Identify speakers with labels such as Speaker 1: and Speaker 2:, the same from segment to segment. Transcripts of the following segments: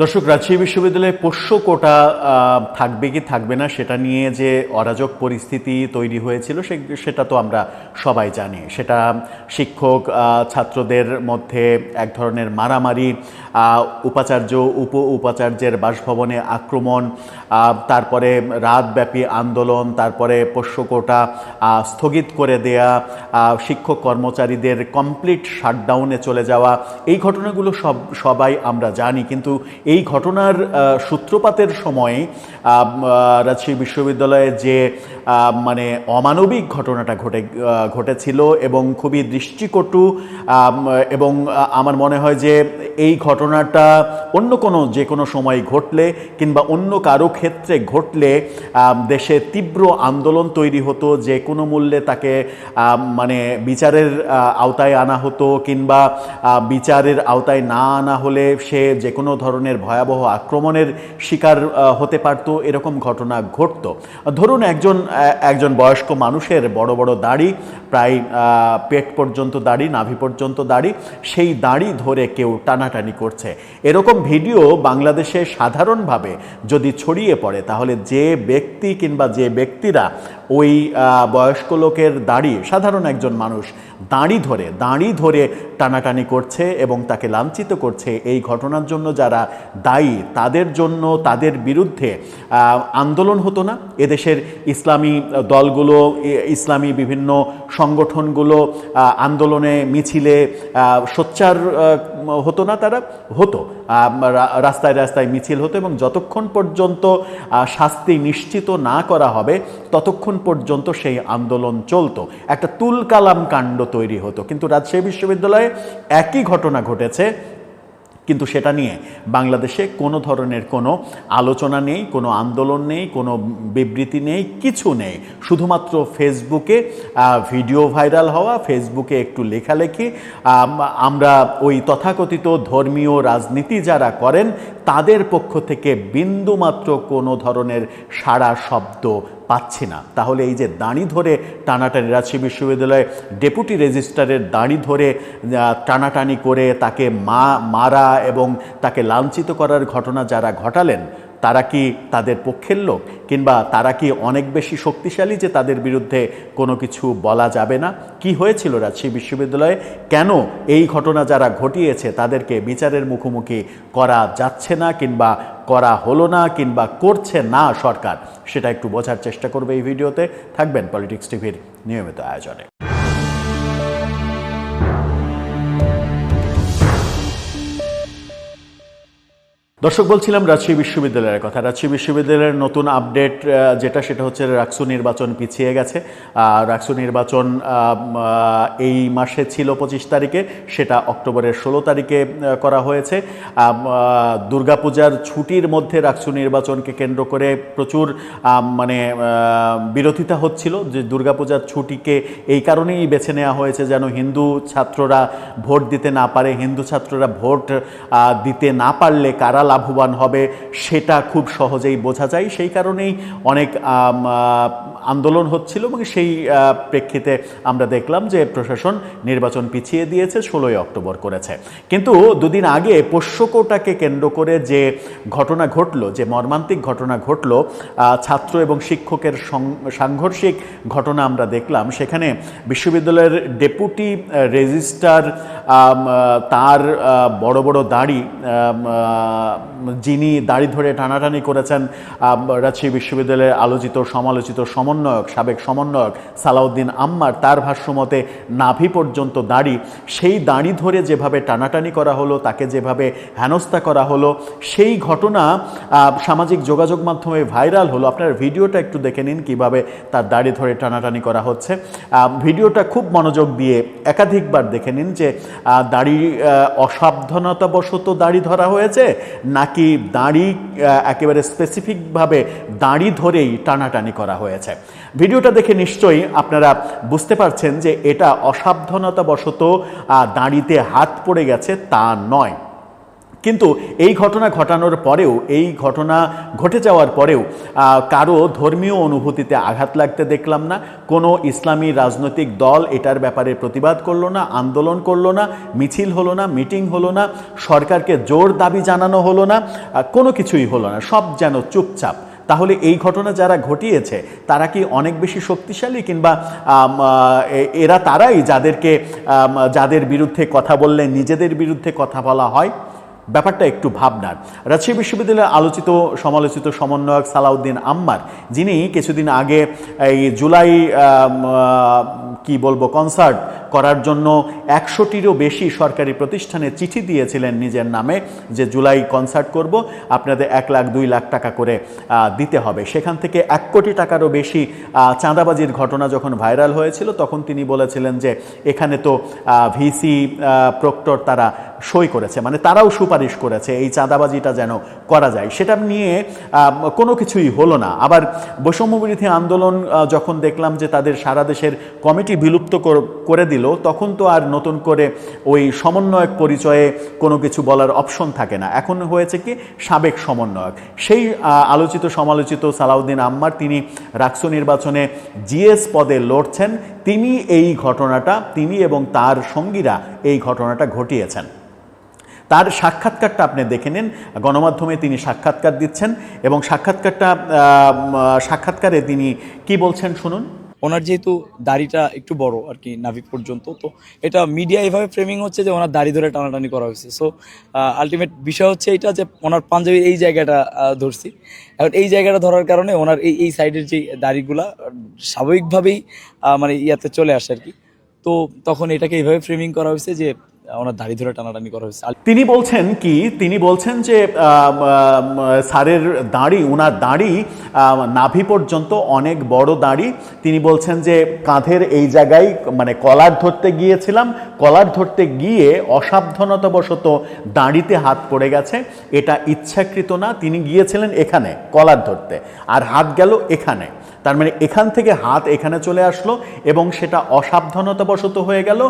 Speaker 1: দর্শক, রাজশাহী বিশ্ববিদ্যালয়ে পোষ্য কোটা থাকবে কি থাকবে না সেটা নিয়ে যে অরাজক পরিস্থিতি তৈরি হয়েছিল সেটা তো আমরা সবাই জানি। সেটা শিক্ষক ছাত্রদের মধ্যে এক ধরনের মারামারি উপাচার্য উপ উপাচার্যের বাসভবনে আক্রমণ তারপরে রাতব্যাপী আন্দোলন, তারপরে পোষ্যকোটা স্থগিত করে দেয়া শিক্ষক কর্মচারীদের কমপ্লিট শাটডাউনে চলে যাওয়া, এই ঘটনাগুলো সব, সবাই আমরা জানি। কিন্তু এই ঘটনার সূত্রপাতের সময় রাজশাহী বিশ্ববিদ্যালয়ে যে মানে অমানবিক ঘটনাটা ঘটে ঘটেছিল এবং খুবই দৃষ্টিকটু এবং আমার মনে হয় যে এই ঘটনাটা অন্য কোনো, যে কোনো সময় ঘটলে কিংবা অন্য কারও ক্ষেত্রে ঘটলে দেশে তীব্র আন্দোলন তৈরি হতো, যে কোনো মূল্যে তাকে মানে বিচারের আওতায় আনা হতো কিংবা বিচারের আওতায় না আনা হলে সে যে কোনো ধরনের ভয়াবহ আক্রমণের শিকার হতে পারত। এরকম ঘটনা ঘটত। ধরুন একজন একজন বয়স্ক মানুষের বড় বড় দাড়ি, প্রায় পেট পর্যন্ত দাড়ি, নাভি পর্যন্ত দাড়ি, সেই দাড়ি ধরে কেউ টানাটানি করছে। এরকম ভিডিও বাংলাদেশে সাধারণভাবে যদি ছড়িয়ে পড়ে, তাহলে যে ব্যক্তি কিংবা যে ব্যক্তিরা ওই বয়স্ক লোকের দাড়ি, সাধারণ একজন মানুষ, দাঁড়ি ধরে দাঁড়ি ধরে টানাটানি করছে এবং তাকে লাঞ্ছিত করছে। এই ঘটনার জন্য যারা দায়ী, তাদের জন্য তাদের বিরুদ্ধে আন্দোলন হতো না। এদেশের ইসলামী দলগুলো ইসলামী বিভিন্ন সংগঠনগুলো আন্দোলনে মিছিলে সোচ্চার হতো না তারা, হতো। রাস্তায় রাস্তায় মিছিল হতো এবং যতক্ষণ পর্যন্ত শাস্তি নিশ্চিত না করা হবে, ততক্ষণ পর্যন্ত সেই আন্দোলন চলত। একটা তুলকালাম কাণ্ড তৈরি হতো। কিন্তু রাজশাহী বিশ্ববিদ্যালয়ে একই ঘটনা ঘটেছে। কিন্তু সেটা নিয়ে বাংলাদেশে কোনো ধরনের কোনো আলোচনা নেই, কোনো আন্দোলন নেই, কোনো বিবৃতি নেই, কিছু নেই। শুধুমাত্র ফেসবুকে ভিডিও ভাইরাল হওয়া, ফেসবুকে একটু লেখালেখি আমরা ওই তথাকথিত ধর্মীয় রাজনীতি যারা করেন, তাদের পক্ষ থেকে বিন্দুমাত্র কোনো ধরনের সাড়া শব্দ পাচ্ছি না। তাহলে এই যে দাঁড়ি ধরে টানাটানি, রাজশাহী বিশ্ববিদ্যালয়ে ডেপুটি রেজিস্ট্রারের দাঁড়ি ধরে টানাটানি করে তাকে মা, মারা এবং তাকে লাঞ্ছিত করার ঘটনা যারা ঘটালেন তারা কি তাদের পক্ষের লোক? কিংবা তারা কি অনেক বেশি শক্তিশালী যে তাদের বিরুদ্ধে কোনো কিছু বলা যাবে না? কি হয়েছিল রাজশাহী বিশ্ববিদ্যালয়ে? কেন এই ঘটনা যারা ঘটিয়েছে, তাদেরকে বিচারের মুখোমুখি করা যাচ্ছে না কিংবা করা হলো না কিংবা করছে না সরকার? সেটা একটু বোঝার চেষ্টা করবে এই ভিডিওতে। থাকবেন পলিটিক্স টিভির নিয়মিত আয়োজনে। দর্শক, বলছিলাম রাজশাহী বিশ্ববিদ্যালয়ের কথা। রাজশাহী বিশ্ববিদ্যালয়ের নতুন আপডেট যেটা সেটা হচ্ছে রাকসু নির্বাচন পিছিয়ে গেছে। রাকসু নির্বাচন এই মাসে ছিল পঁচিশ তারিখে, সেটা অক্টোবরের ষোলো তারিখে করা হয়েছে। দুর্গাপূজার ছুটির মধ্যে রাকসু নির্বাচনকে কেন্দ্র করে প্রচুর মানে বিরোধিতা হচ্ছিল যে দুর্গাপূজার ছুটিকে এই কারণেই বেছে নেওয়া হয়েছে যেন হিন্দু ছাত্ররা ভোট দিতে না পারে, হিন্দু ছাত্ররা ভোট দিতে না পারলে কারা লাভবান হবে সেটা খুব সহজেই বোঝা যায়। সেই কারণেই অনেক আন্দোলন হচ্ছিল এবং সেই প্রেক্ষিতে আমরা দেখলাম যে প্রশাসন নির্বাচন পিছিয়ে দিয়েছে, ষোলোই অক্টোবর করেছে। কিন্তু দুদিন আগে পোষ্যকোটাকে কেন্দ্র করে যে ঘটনা ঘটলো, যে মর্মান্তিক ঘটনা ঘটলো ছাত্র এবং শিক্ষকের সাংঘর্ষিক ঘটনা আমরা দেখলাম। সেখানে বিশ্ববিদ্যালয়ের ডেপুটি রেজিস্ট্রার তার বড় বড় দাড়ি যিনি দাড়ি ধরে টানাটানি করেছেন রাজশাহী বিশ্ববিদ্যালয়ের আলোচিত, সমালোচিত সমন্বয়ক, সাবেক সমন্বয়ক সালাউদ্দিন আম্মার তার ভাষ্যমতে নাভি পর্যন্ত দাড়ি, সেই দাড়ি ধরে যেভাবে টানাটানি করা হলো, তাকে যেভাবে হেনস্থা করা হলো, সেই ঘটনা সামাজিক যোগাযোগ মাধ্যমে ভাইরাল হলো। আপনার ভিডিওটা একটু দেখে নিন কীভাবে তার দাড়ি ধরে টানাটানি করা হচ্ছে। ভিডিওটা খুব মনোযোগ দিয়ে একাধিকবার দেখে নিন যে দাড়ি অসাবধানতাবশত দাড়ি ধরা হয়েছে, নাকি দাড়ি একেবারে স্পেসিফিকভাবে দাড়ি ধরেই টানাটানি করা হয়েছে। ভিডিওটা দেখে নিশ্চয়ই আপনারা বুঝতে পারছেন যে এটা অসাবধানতাবশত দাড়িতে হাত পড়ে গেছে তা নয়। কিন্তু এই ঘটনা ঘটানোর পরেও, এই ঘটনা ঘটে যাওয়ার পরেও কারও ধর্মীয় অনুভূতিতে আঘাত লাগতে দেখলাম না। কোনো ইসলামী রাজনৈতিক দল এটার ব্যাপারে প্রতিবাদ করল না, আন্দোলন করল না, মিছিল হলো না, মিটিং হলো না, সরকারকে জোর দাবি জানানো হলো না কোনো কিছুই হলো না। সব যেন চুপচাপ। তাহলে এই ঘটনা যারা ঘটিয়েছে, তারা কি অনেক বেশি শক্তিশালী? কিংবা এরা তারাই যাদেরকে যাদের বিরুদ্ধে কথা বললে নিজেদের বিরুদ্ধে কথা বলা হয়? ব্যাপারটা একটু ভাবনার। রাজশাহী বিশ্ববিদ্যালয়ের আলোচিত, সমালোচিত সমন্বয়ক সালাউদ্দিন আম্মার, যিনি কিছুদিন আগে এই জুলাই কি বলব কনসার্ট করার জন্য একশোটিরও বেশি সরকারি প্রতিষ্ঠানে চিঠি দিয়েছিলেন নিজের নামে যে, জুলাই কনসার্ট করব, আপনাদের এক লাখ, দুই লাখ টাকা করে দিতে হবে। সেখান থেকে এক কোটি টাকারও বেশি চাঁদাবাজির ঘটনা যখন ভাইরাল হয়েছিল, তখন তিনি বলেছিলেন যে, এখানে তো ভিসি প্রক্টর তারা সই করেছে। মানে তারাও সুপারিশ করেছে, এই চাঁদাবাজিটা যেন করা যায়, সেটা নিয়ে কোনো কিছুই হলো না। আবার বৈষম্যবিরোধী আন্দোলন যখন দেখলাম যে তাদের সারা দেশের কমিটি বিলুপ্ত করে দিল, তখন তো আর নতুন করে ওই সমন্বয়ক পরিচয়ে কোনো কিছু বলার অপশন থাকে না। এখন হয়েছে কি, সাবেক সমন্বয়ক। সেই আলোচিত সমালোচিত সালাউদ্দিন আম্মার তিনি রাকসু নির্বাচনে জিএস পদে লড়ছেন, তিনি এই ঘটনাটা, তিনি এবং তার সঙ্গীরা এই ঘটনাটা ঘটিয়েছেন। তার সাক্ষাৎকারটা আপনি দেখে নিন। গণমাধ্যমে তিনি সাক্ষাৎকার দিচ্ছেন এবং সাক্ষাৎকারটা সাক্ষাৎকারে তিনি কি বলছেন শুনুন।
Speaker 2: ওনার যেহেতু দাড়িটা একটু বড় আর কি নাভি পর্যন্ত, তো এটা মিডিয়া এভাবে ফ্রেমিং হচ্ছে যে ওনার দাড়ি ধরে টানাটানি করা হয়েছে। সো আলটিমেট বিষয় হচ্ছে এটা যে ওনার পাঞ্জাবির এই জায়গাটা ধরছি। এখন এই জায়গাটা ধরার কারণে ওনার এই এই সাইডের যে দাড়িগুলা, স্বাভাবিকভাবেই মানে ইয়াতে চলে আসে আর কি। তো তখন এটাকে এইভাবে ফ্রেমিং করা হয়েছে যে ওনার দাড়ি ধরে টানাটানি করা হয়েছে।
Speaker 1: তিনি বলছেন কি, তিনি বলছেন যে স্যারের দাড়ি ওনার দাড়ি নাভি পর্যন্ত অনেক বড় দাড়ি। তিনি বলছেন যে, কাঁধের এই জায়গায় মানে কলার ধরতে গিয়েছিলাম, কলার ধরতে গিয়ে অসাবধানতাবশত দাঁড়িতে হাত পড়ে গেছে। এটা ইচ্ছাকৃত না, তিনি গিয়েছিলেন এখানে, কলার ধরতে, আর হাত গেল এখানে। তার মানে এখান থেকে হাত এখানে চলে আসলো এবং সেটা অসাবধানতাবশত হয়ে গেল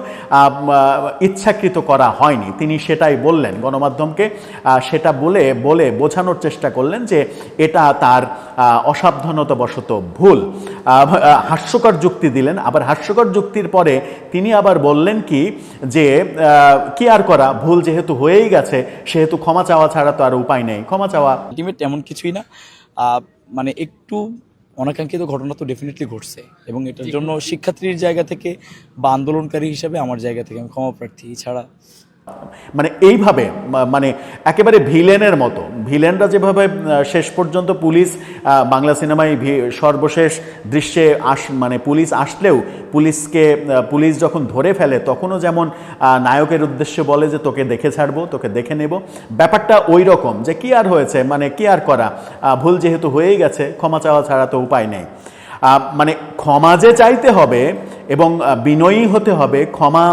Speaker 1: ইচ্ছাকৃত করা হয়নি। তিনি সেটাই বললেন গণমাধ্যমকে সেটা বলে বলে বোঝানোর চেষ্টা করলেন যে এটা তার অসাবধানতাবশত ভুল। হাস্যকর যুক্তি দিলেন। আবার হাস্যকর যুক্তির পরে তিনি আবার বললেন কি, যে কি আর করা? ভুল যেহেতু হয়েই গেছে, সেহেতু ক্ষমা চাওয়া ছাড়া তো আর উপায় নেই। ক্ষমা চাওয়া
Speaker 2: এমন কিছুই না। মানে একটু অনাকাঙ্ক্ষিত ঘটনা তো ডেফিনেটলি ঘটছে এবং এটার জন্য শিক্ষার্থীর জায়গা থেকে বা আন্দোলনকারী হিসাবে আমার জায়গা থেকে আমি ক্ষমা প্রার্থী ছাড়া
Speaker 1: মানে এইভাবে মানে একেবারে ভিলেনের মতো। ভিলেনরা যেভাবে শেষ পর্যন্ত পুলিশ বাংলা সিনেমায় সর্বশেষ দৃশ্যে আস মানে পুলিশ আসলেও পুলিশকে পুলিশ যখন ধরে ফেলে, তখনও যেমন নায়কের উদ্দেশ্যে বলে যে তোকে দেখে ছাড়বো, তোকে দেখে নেব। ব্যাপারটা ওই রকম যে কি আর হয়েছে মানে কি আর করা? ভুল যেহেতু হয়েই গেছে, ক্ষমা চাওয়া ছাড়া তো উপায় নেই। মানে ক্ষমা যে চাইতে হবে এবং বিনয়ী হতে হবে, ক্ষমা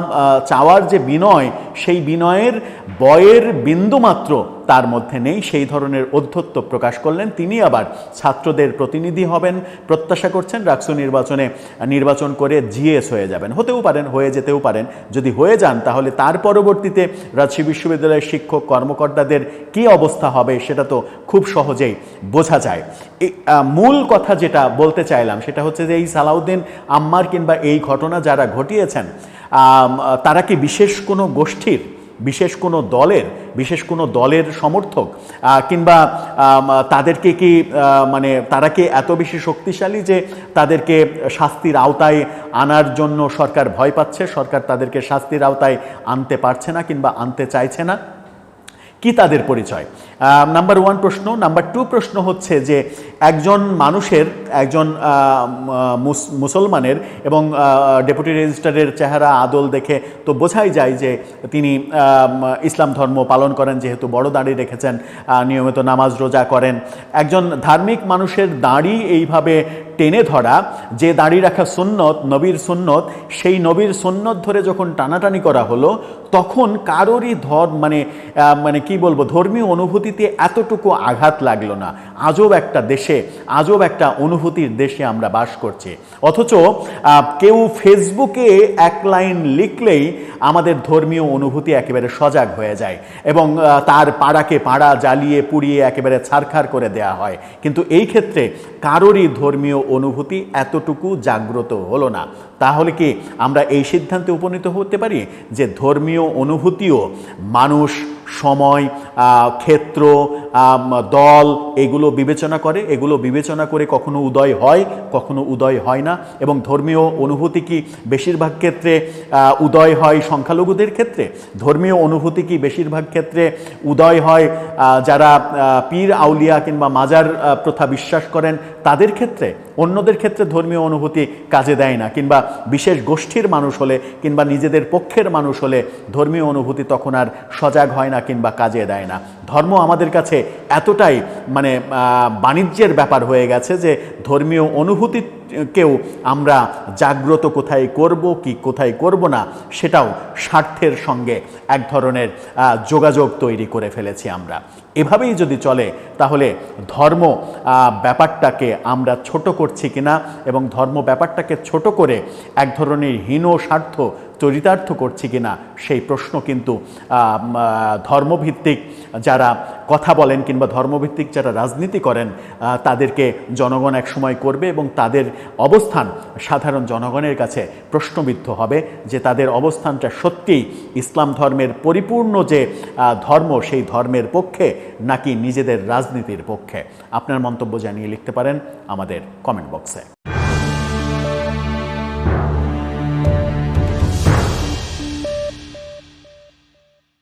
Speaker 1: চাওয়ার যে বিনয়, সেই বিনয়ের বয়ের বিন্দুমাত্র তার মধ্যে নেই। সেই ধরনের অধ্যত্ব প্রকাশ করলেন। তিনি আবার ছাত্রদের প্রতিনিধি হবেন, প্রত্যাশা করছেন, রাকসু নির্বাচনে নির্বাচন করে জিএস হয়ে যাবেন। হতেও পারেন, হয়ে যেতেও পারেন। যদি হয়ে যান, তাহলে তার পরবর্তীতে রাজশাহী বিশ্ববিদ্যালয়ের শিক্ষক কর্মকর্তাদের কি অবস্থা হবে, সেটা তো খুব সহজেই বোঝা যায়। মূল কথা যেটা বলতে চাইলাম, সেটা হচ্ছে যে এই সালাউদ্দিন আম্মার কিংবা এই ঘটনা যারা ঘটিয়েছেন তারা কি বিশেষ কোনো গোষ্ঠীর, বিশেষ কোনো দলের, বিশেষ কোনো দলের সমর্থক? কিংবা তাদেরকে কি মানে তারা কি এত বেশি শক্তিশালী যে তাদেরকে শাস্তির আওতায় আনার জন্য সরকার ভয় পাচ্ছে, সরকার তাদেরকে শাস্তির আওতায় আনতে পারছে না কিংবা আনতে চাইছে না? কি তাদের পরিচয়? নাম্বার ওয়ান প্রশ্ন। নাম্বার টু প্রশ্ন হচ্ছে যে একজন মানুষের, একজন মুসলমানের এবং ডেপুটি রেজিস্ট্রারের চেহারা, আদল দেখে তো বোঝাই যায় যে তিনি ইসলাম ধর্ম পালন করেন, যেহেতু বড় দাড়ি রেখেছেন নিয়মিত নামাজ রোজা করেন। একজন ধার্মিক মানুষের দাড়ি এইভাবে টেনে ধরা, যে দাড়ি রাখা সুন্নত, নবীর সুন্নত, সেই নবীর সুন্নত ধরে যখন টানাটানি করা হলো, তখন কারোরই ধর মানে মানে কি বলব, ধর্মীয় অনুভূতিতে এতটুকু আঘাত লাগল না। আজব একটা দেশে আজব একটা অনুভূতির দেশে আমরা বাস করছি। অথচ কেউ ফেসবুকে এক লাইন লিখলেই আমাদের ধর্মীয় অনুভূতি একেবারে সজাগ হয়ে যায় এবং তার পাড়াকে পাড়া জ্বালিয়ে পুড়িয়ে একেবারে ছারখার করে দেয়া হয়। কিন্তু এই ক্ষেত্রে কারোরই ধর্মীয় অনুভূতি এতটুকু জাগ্রত হলো না। তাহলে কি আমরা এই সিদ্ধান্তে উপনীত হতে পারি যে ধর্মীয় অনুভূতিও মানুষ, সময় ক্ষেত্র দল এগুলো বিবেচনা করে এগুলো বিবেচনা করে কখনো উদয় হয়, কখনো উদয় হয় না। এবং ধর্মীয় অনুভূতি কি বেশিরভাগ ক্ষেত্রে উদয় হয় সংখ্যালঘুদের ক্ষেত্রে? ধর্মীয় অনুভূতি কি বেশিরভাগ ক্ষেত্রে উদয় হয় যারা পীর আউলিয়া কিংবা মাজার প্রথা বিশ্বাস করেন, তাদের ক্ষেত্রে? অন্যদের ক্ষেত্রে ধর্মীয় অনুভূতি কাজে দেয় না, কিংবা বিশেষ গোষ্ঠীর মানুষ হলে কিংবা নিজেদের পক্ষের মানুষ হলে ধর্মীয় অনুভূতি তখন আর সজাগ হয় না কিংবা কাজে দেয় না। ধর্ম আমাদের কাছে এতটাই মানে বাণিজ্যের ব্যাপার হয়ে গেছে যে ধর্মীয় অনুভূতি কেউ আমরা জাগ্রত কোথায় করব, কি কোথায় করব না, সেটাও স্বার্থের সঙ্গে এক ধরনের যোগাযোগ তৈরি করে ফেলেছি আমরা। এভাবেই যদি চলে, তাহলে ধর্ম ব্যাপারটাকে আমরা ছোট করছি কিনা এবং ধর্ম ব্যাপারটাকে ছোট করে এক ধরনের হীন স্বার্থ চরিতার্থ করছি কিনা সেই প্রশ্ন কিন্তু ধর্মভিত্তিক যারা কথা বলেন কিংবা ধর্মভিত্তিক যারা রাজনীতি করেন তাদেরকে জনগণ এক সময় করবে এবং তাদের অবস্থান সাধারণ জনগণের কাছে প্রশ্নবিদ্ধ হবে যে তাদের অবস্থানটা সত্যিই ইসলাম ধর্মের পরিপূর্ণ যে ধর্ম সেই ধর্মের পক্ষে নাকি নিজেদের রাজনীতির পক্ষে। আপনার মন্তব্য জানিয়ে লিখতে পারেন আমাদের কমেন্ট বক্সে।